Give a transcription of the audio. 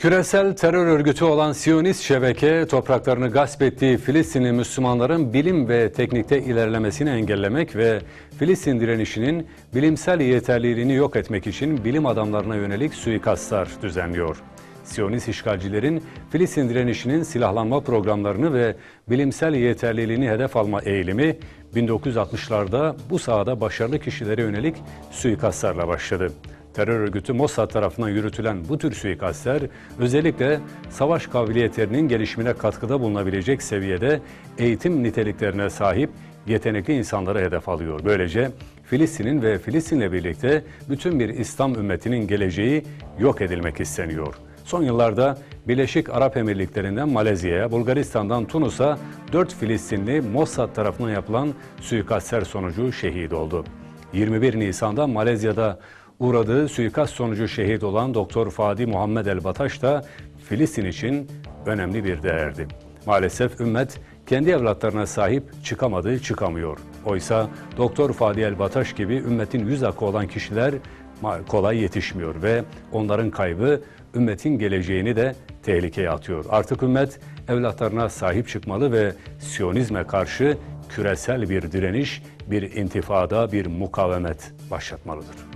Küresel terör örgütü olan Siyonist şebeke topraklarını gasp ettiği Filistinli Müslümanların bilim ve teknikte ilerlemesini engellemek ve Filistin direnişinin bilimsel yeterliliğini yok etmek için bilim adamlarına yönelik suikastlar düzenliyor. Siyonist işgalcilerin Filistin direnişinin silahlanma programlarını ve bilimsel yeterliliğini hedef alma eğilimi 1960'larda bu sahada başarılı kişilere yönelik suikastlarla başladı. Terör örgütü Mossad tarafından yürütülen bu tür suikastler özellikle savaş kabiliyetlerinin gelişimine katkıda bulunabilecek seviyede eğitim niteliklerine sahip yetenekli insanları hedef alıyor. Böylece Filistin'in ve Filistin'le birlikte bütün bir İslam ümmetinin geleceği yok edilmek isteniyor. Son yıllarda Birleşik Arap Emirlikleri'nden Malezya'ya, Bulgaristan'dan Tunus'a 4 Filistinli Mossad tarafından yapılan suikastler sonucu şehit oldu. 21 Nisan'da Malezya'da uğradığı suikast sonucu şehit olan Doktor Fadi Muhammed El Bataş da Filistin için önemli bir değerdi. Maalesef ümmet kendi evlatlarına sahip çıkamadı, çıkamıyor. Oysa Doktor Fadi El Bataş gibi ümmetin yüz akı olan kişiler kolay yetişmiyor ve onların kaybı ümmetin geleceğini de tehlikeye atıyor. Artık ümmet evlatlarına sahip çıkmalı ve Siyonizme karşı küresel bir direniş, bir intifada, bir mukavemet başlatmalıdır.